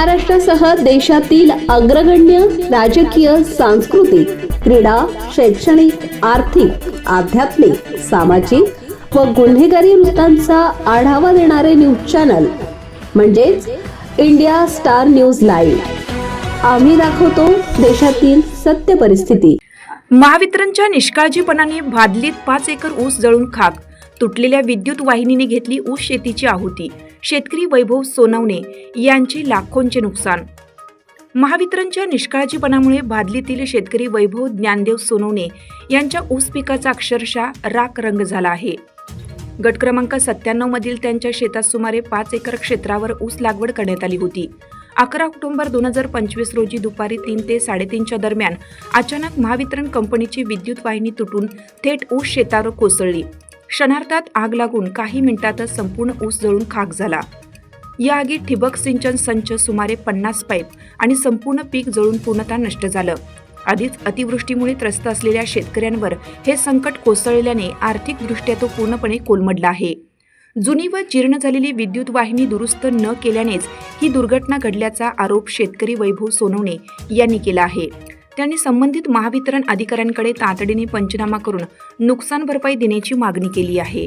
महाराष्ट्रासह देशातील अग्रगण्य राजकीय सांस्कृतिक क्रीडा शैक्षणिक आर्थिक आध्यात्मिक सामाजिक व गुन्हेगारी वृत्तांचा आढावा देणारे न्यूज चॅनल म्हणजेच इंडिया स्टार न्यूज लाईव्ह. आम्ही दाखवतो देशातील सत्य परिस्थिती. महावितरणच्या निष्काळजीपणाने भादलीत पाच एकर ऊस जळून खाक. तुटलेल्या विद्युत वाहिनीने घेतली ऊस शेतीची आहुती. शेतकरी वैभव सोनवणे यांचे लाखोंचे नुकसान. महावितरणच्या निष्काळजीपणामुळे भादलीतील शेतकरी वैभव ज्ञानदेव सोनवणे यांच्या ऊस पिकाचा अक्षरशः राख रंग झाला आहे. गट क्रमांक सत्त्याण्णव मधील त्यांच्या शेतात सुमारे पाच एकर क्षेत्रावर ऊस लागवड करण्यात आली होती. अकरा ऑक्टोबर दोन हजार पंचवीस रोजी दुपारी तीन ते साडेतीनच्या दरम्यान अचानक महावितरण कंपनीची विद्युत वाहिनी तुटून थेट ऊस शेतावर कोसळली. क्षणार्थात आग लागून काही मिनिटातच संपूर्ण ऊस जळून खाक झाला. या आगीत ठिबक सिंचन संच सुमारे पन्नास पाईप आणि संपूर्ण पीक जळून पूर्णतः नष्ट झालं. आधीच अतिवृष्टीमुळे त्रस्त असलेल्या शेतकऱ्यांवर हे संकट कोसळल्याने आर्थिकदृष्ट्या तो पूर्णपणे कोलमडला आहे. जुनी व जीर्ण झालेली विद्युत वाहिनी दुरुस्त न केल्यानेच ही दुर्घटना घडल्याचा आरोप शेतकरी वैभव सोनवणे यांनी केला आहे. त्यांनी संबंधित महावितरण अधिकाऱ्यांकडे तातडीने पंचनामा करून नुकसान भरपाई देण्याची मागणी केली आहे.